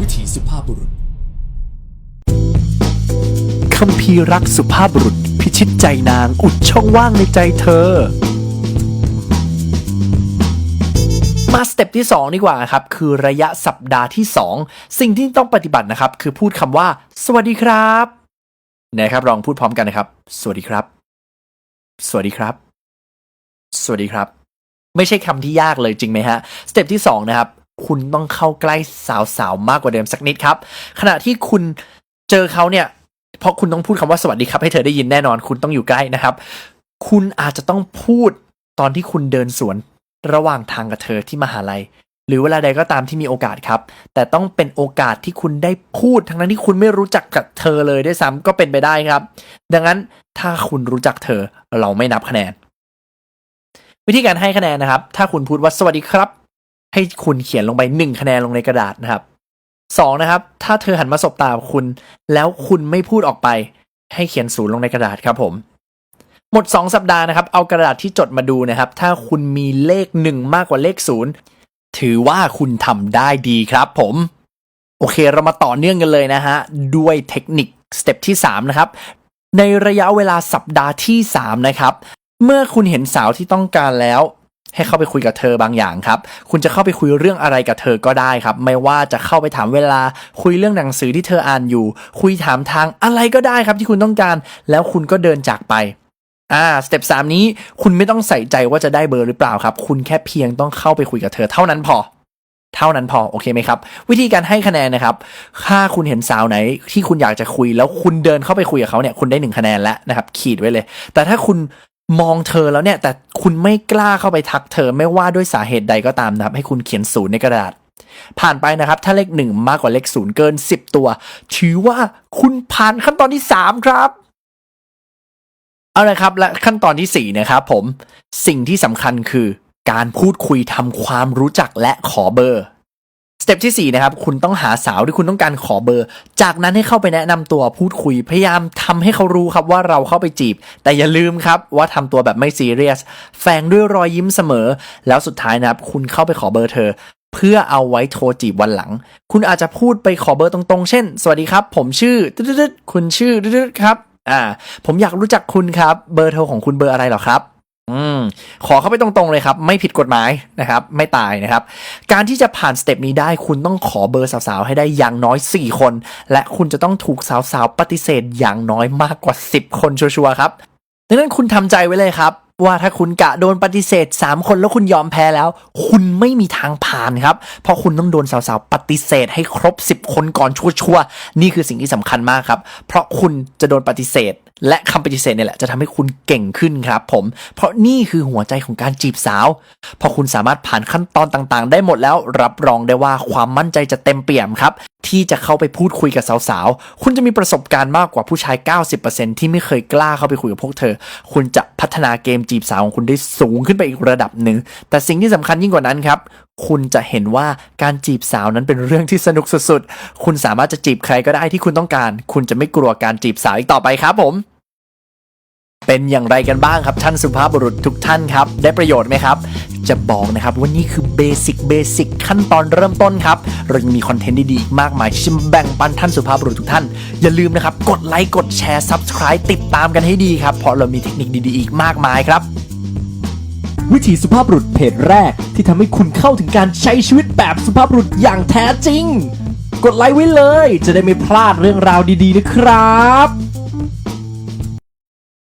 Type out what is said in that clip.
วิถีสุภาพบุรุษคัมภีร์รักสุภาพบุรุษ พิชิตใจนางอุดช่องว่างในใจเธอ มาสเต็ปที่ 2 ดีกว่าครับ คือระยะสัปดาห์ที่ 2 สิ่งที่ต้องปฏิบัตินะครับ คือพูดคำว่า สวัสดีครับนะครับลองพูดพร้อมกันนะครับ สวัสดีครับ สวัสดีครับ สวัสดีครับ ไม่ใช่คำที่ยากเลยจริงไหมฮะสเต็ปที่2นะครับ คุณต้องเข้าใกล้สาวๆมากกว่าเดิมสักนิดครับ ขณะที่คุณเจอเขาเนี่ยเพราะคุณต้องพูดคำว่าสวัสดีครับให้เธอได้ยินแน่นอน คุณต้องอยู่ใกล้นะครับ คุณอาจจะต้องพูดตอนที่คุณเดินสวนระหว่างทางกับเธอที่มหาลัย หรือเวลาใดก็ตามที่มีโอกาสครับ แต่ต้องเป็นโอกาสที่คุณได้พูดทั้งนั้นที่คุณไม่รู้จักกับเธอเลยด้วยซ้ำก็เป็นไปได้ครับ ดังนั้นถ้าคุณรู้จักเธอเราไม่นับคะแนน วิธีการให้คะแนนนะครับ ถ้าคุณพูดว่าสวัสดีครับ ให้คุณเขียนลงไปหนึ่งคะแนนลงในกระดาษนะครับสองนะครับ ถ้าเธอหันมาสบตาคุณ แล้วคุณไม่พูดออกไป ให้เขียนศูนย์ลงในกระดาษครับผม หมด 2 สัปดาห์นะครับ เอากระดาษที่จดมาดูนะครับ ถ้าคุณมีเลข 1 มากกว่าเลข 0 ถือว่าคุณทำได้ดีครับผม โอเคเรามาต่อเนื่องกันเลยนะฮะ ด้วยเทคนิคสเต็ปที่ 3 นะครับ ในระยะเวลาสัปดาห์ที่ 3 นะครับ เมื่อคุณเห็นสาวที่ต้องการแล้ว ให้เข้าไปคุยกับเธอบางอย่างครับ คุณจะเข้าไปคุยเรื่องอะไรกับเธอก็ได้ครับ ไม่ว่าจะเข้าไปถามเวลา คุยเรื่องหนังสือที่เธออ่านอยู่ คุยถามทางอะไรก็ได้ครับที่คุณต้องการ แล้วคุณก็เดินจากไปอ่าสเต็ปสามนี้คุณไม่ต้องใส่ใจว่าจะได้เบอร์หรือเปล่าครับ คุณแค่เพียงต้องเข้าไปคุยกับเธอเท่านั้นพอ เท่านั้นพอโอเคไหมครับ วิธีการให้คะแนนนะครับ ถ้าคุณเห็นสาวไหนที่คุณอยากจะคุย แล้วคุณเดินเข้าไปคุยกับเขาเนี่ยคุณได้หนึ่งคะแนนแล้วนะครับ ขีดไว้เลย แต่ถ้าคุณ มองเธอแล้วเนี่ย แต่คุณไม่กล้าเข้าไปทักเธอไม่ว่าด้วยสาเหตุใดก็ตามนะครับ ให้คุณเขียนศูนย์ในกระดาษ ผ่านไปนะครับ ถ้าเลขหนึ่งมากกว่าเลขศูนย์เกินสิบตัว ถือว่าคุณผ่านขั้นตอนที่สามครับเอาละครับ และขั้นตอนที่สี่นะครับผม สิ่งที่สำคัญคือการพูดคุยทำความรู้จักและขอเบอร์ สเต็ปที่4นะครับคุณต้องหาสาวที่คุณต้องการขอเบอร์ จากนั้นให้เข้าไปแนะนำตัวพูดคุยพยายามทำให้เขารู้ครับว่าเราเข้าไปจีบ แต่อย่าลืมครับว่าทำตัวแบบไม่ซีเรียสแฝงด้วยรอยยิ้มเสมอ แล้วสุดท้ายนะครับคุณเข้าไปขอเบอร์เธอเพื่อเอาไว้โทรจีบวันหลัง คุณอาจจะพูดไปขอเบอร์ตรงๆ เช่น สวัสดีครับ ผมชื่อตึ๊ดๆคุณชื่อตึ๊ดๆครับ อ่า ผมอยากรู้จักคุณครับ เบอร์โทรของคุณเบอร์อะไรเหรอครับ อืมขอเข้าไปตรงๆเลยครับ ไม่ผิดกฎหมายนะครับ ไม่ตายนะครับ การที่จะผ่านสเต็ปนี้ได้คุณต้องขอเบอร์สาวๆ ให้ได้อย่างน้อย 4 คน และคุณจะต้องถูกสาวๆ ปฏิเสธอย่างน้อยมากกว่า 10 คนชัวร์ๆครับดังนั้นคุณทำใจไว้เลยครับ ว่าถ้าคุณกะโดนปฏิเสธ 3 คนแล้วคุณยอมแพ้แล้ว คุณไม่มีทางผ่านครับ เพราะคุณต้องโดนสาวๆ ปฏิเสธให้ครบ 10 คนก่อนชัวร์ๆนี่คือสิ่งที่สำคัญมากครับ เพราะคุณจะโดนปฏิเสธ และคำปฏิเสธเนี่ยแหละจะทำให้คุณเก่งขึ้นครับ ผม เพราะนี่คือหัวใจของการจีบสาว พอคุณสามารถผ่านขั้นตอนต่างๆ ได้หมดแล้วรับรองได้ว่าความมั่นใจจะเต็มเปี่ยมครับ ที่จะเข้าไปพูดคุยกับสาวๆ คุณจะมีประสบการณ์มากกว่าผู้ชาย 90%ที่ไม่เคยกล้าเข้าไปคุยกับพวกเธอ คุณจะพัฒนาเกมจีบสาวของคุณได้สูงขึ้นไปอีกระดับหนึ่ง แต่สิ่งที่สำคัญยิ่งกว่านั้นครับ คุณจะเห็นว่าการจีบสาวนั้นเป็นเรื่องที่สนุกสุดๆ คุณสามารถจะจีบใครก็ได้ที่คุณต้องการ คุณจะไม่กลัวการจีบสาวอีกต่อไปครับผม เป็นอย่างไรกันบ้างครับท่านสุภาพบุรุษทุกท่านครับ ได้ประโยชน์ไหมครับ จะบอกนะครับว่านี่คือเบสิกเบสิกขั้นตอนเริ่มต้นครับเรายังมีคอนเทนต์ดีๆอีกมากมายที่จะแบ่งปันท่านสุภาพบุรุษทุกท่าน อย่าลืมนะครับกดไลค์กดแชร์ Subscribe ติดตามกันให้ดีครับ เพราะเรามีเทคนิคดีๆอีกมากมายครับ วิถีสุภาพบุรุษเพจแรก ที่ทำให้คุณเข้าถึงการใช้ชีวิตแบบสุภาพบุรุษอย่างแท้จริง กดไลค์ไว้เลย จะได้ไม่พลาดเรื่องราวดีๆนะครับ